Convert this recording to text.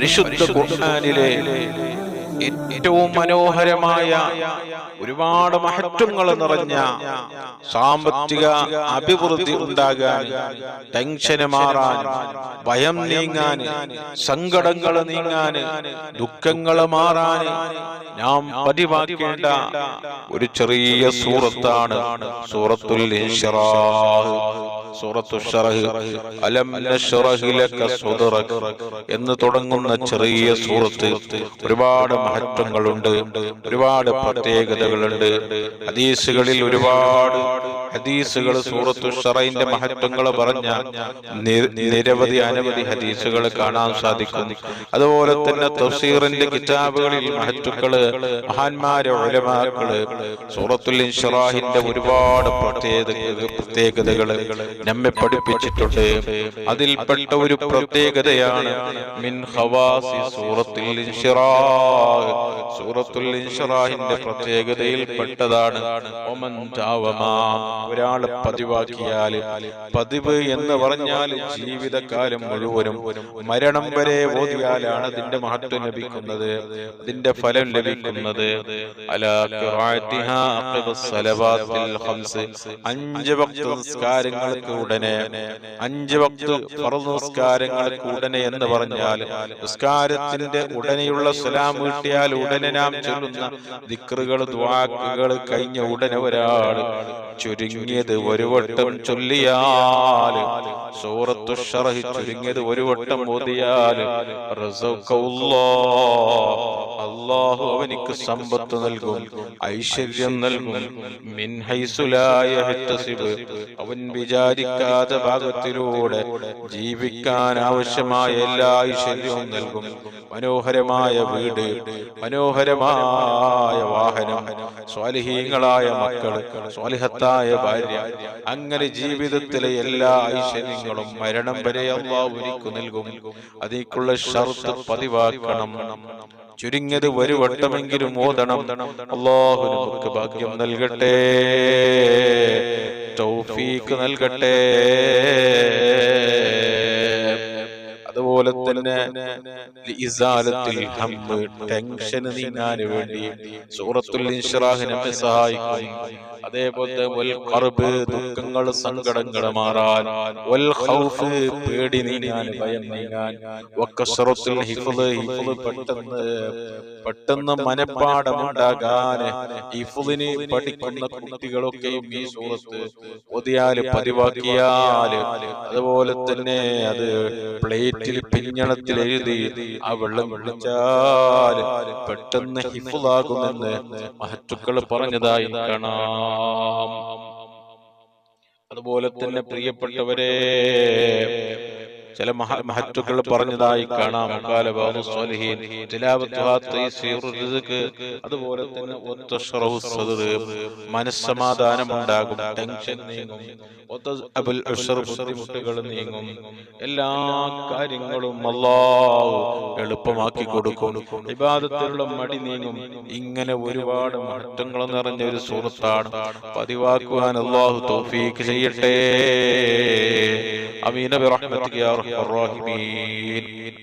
പരിശുദ്ധ ഖുർആനിലെ ഏറ്റവും മനോഹരമായ ഒരുപാട് മഹത്വങ്ങൾ നിറഞ്ഞ സാമ്പത്തിക അഭിവൃദ്ധി ഉണ്ടാകാൻ ടെൻഷന് മാറാൻ ഭയം നീങ്ങാൻ സങ്കടങ്ങൾ നീങ്ങാൻ ദുഃഖങ്ങൾ മാറാൻ നാം പതിവാക്കേണ്ട ഒരു ചെറിയ സൂറത്താണ് സൂറത്തുൽ സൂറത്തു അലം എന്ന് തുടങ്ങുന്ന ചെറിയ സൂറത്ത് ഒരുപാട് മഹത്വങ്ങളുണ്ട് ഒരുപാട് പ്രത്യേകതകളുണ്ട്. ഹദീസുകളിൽ ഒരുപാട് ഹദീസുകൾ സൂറത്തു ഷറൈന്റെ മഹത്വങ്ങൾ പറഞ്ഞ നിരവധി അനവധി ഹദീസുകൾ കാണാൻ സാധിക്കും. അതുപോലെ തന്നെ തഫ്സീറിന്റെ കിതാബുകളിൽ മഹത്വക്കൾ മഹാന്മാരെ ഉലമാക്കൾ സൂറത്തുൽ ഇൻഷിറാഹിന്റെ ഒരുപാട് പ്രത്യേക പ്രത്യേകതകൾ നമ്മെ പഠിപ്പിച്ചിട്ടുണ്ട്. അതിൽപ്പെട്ട ഒരു പ്രത്യേകതയാണ് മിൻ ഖവാസി സൂറത്തുൽ സൂറത്തുൽ ഇൻഷിറാഹിന്റെ പ്രത്യേകതയിൽ പെട്ടതാണ് ഒമൻ ചാവമാ. ഒരാൾ പതിവാക്കിയാൽ പതിവ് എന്ന് പറഞ്ഞാൽ ജീവിതകാലം മുഴുവനും മരണം വരെ ഓതിയാലാണ് അതിന്റെ മഹത്വം ലഭിക്കുന്നത്. അതിന്റെ ഫലം ലഭിക്കുന്നത്. അഞ്ച് ഭക്ത അഖിബസ് ഉടനെ അഞ്ച് വക്ത് നിസ്കാരങ്ങൾക്ക് ഉടനെ എന്ന് പറഞ്ഞാൽ നിസ്കാരത്തിന്റെ ഉടനെയുള്ള സലാം വീട്ടിയാൽ ഉടനെ നാം ചൊല്ലുന്ന ദിക്റുകൾ ദ്വാക്കുകൾ കഴിഞ്ഞ ഉടനെ ഒരാൾ ചുരുങ്ങിയത് ഒരു വട്ടം ചൊല്ലിയാൽ സൂറത്തു ചുരുങ്ങിയത് ഒരു വട്ടം ഓതിയാൽ അള്ളാഹു അവനിക്ക് സമ്പത്ത് നൽകും ഐശ്വര്യം നൽകും. അവൻ വിചാരിക്കാത്ത ഭാഗത്തിലൂടെ ജീവിക്കാൻ ആവശ്യമായ എല്ലാ ഐശ്വര്യവും നൽകും. മനോഹരമായ വീട് മനോഹരമായ വാഹനം സ്വാലിഹീങ്ങളായ മക്കൾ സ്വാലിഹത്തായ ഭാര്യ. അങ്ങനെ ജീവിതത്തിലെ എല്ലാ ഐശ്വര്യങ്ങളും മരണം വരെ അള്ളാഹു എനിക്ക് നൽകും. അതിക്കുള്ള ഷർത്ത് പതിവാക്കണം. ചുരുങ്ങിയത് ഒരു വട്ടമെങ്കിലും ഓതണം. അള്ളാഹു നമുക്ക് ഭാഗ്യം നൽകട്ടെ. നൽകട്ടെ. അതുപോലെ തന്നെ നീങ്ങാൻ വേണ്ടി സൂറത്തുൽ ഇൻഷിറാഹ് നമ്മെ സഹായിക്കും അതേപോലെ ദുഃഖങ്ങൾ സങ്കടങ്ങൾ മാറാൻ പേടി നീങ്ങാൻ ഭയം നീങ്ങാൻ. ഹിഫ്ള് ഹിഫ്ള് പെട്ടെന്ന് പെട്ടെന്ന് മനപ്പാടമുണ്ടാകാൻ ഹിഫ്ളിന് പഠിക്കുന്ന കുട്ടികളൊക്കെയും ഈ സൂറത്ത് ഒതിയാൽ പതിവാക്കിയാൽ അതുപോലെ തന്നെ അത് പ്ലേറ്റിൽ പിഞ്ഞണത്തിൽ എഴുതി ആ വെള്ളം കുടിച്ചാൽ പെട്ടെന്ന് ഹിഫുലാകുമെന്ന് മഹറ്റുക്കൾ പറഞ്ഞതായി കാണാം. അതുപോലെ തന്നെ പ്രിയപ്പെട്ടവരെ ചില മഹ മഹത്തുക്കൾ പറഞ്ഞതായി കാണാം. അതുപോലെ തന്നെ മനസ്സമാധാനമുണ്ടാകും സദർ മനസ്സമാധാനം ഉണ്ടാകും ടെൻഷൻ നീങ്ങും. ബുദ്ധിമുട്ടുകൾ നീങ്ങും. എല്ലാ കാര്യങ്ങളും അല്ലാഹു എളുപ്പമാക്കി കൊടുക്കും. ഇബാദത്തിലുള്ള മടി നീങ്ങും. ഇങ്ങനെ ഒരുപാട് മഹത്വങ്ങൾ നിറഞ്ഞ ഒരു സൂറത്താണ് പതിവാക്കുവാൻ അള്ളാഹു തോഫീക്ക് ചെയ്യട്ടെ. أمين برحمتك يا رحم الراحمين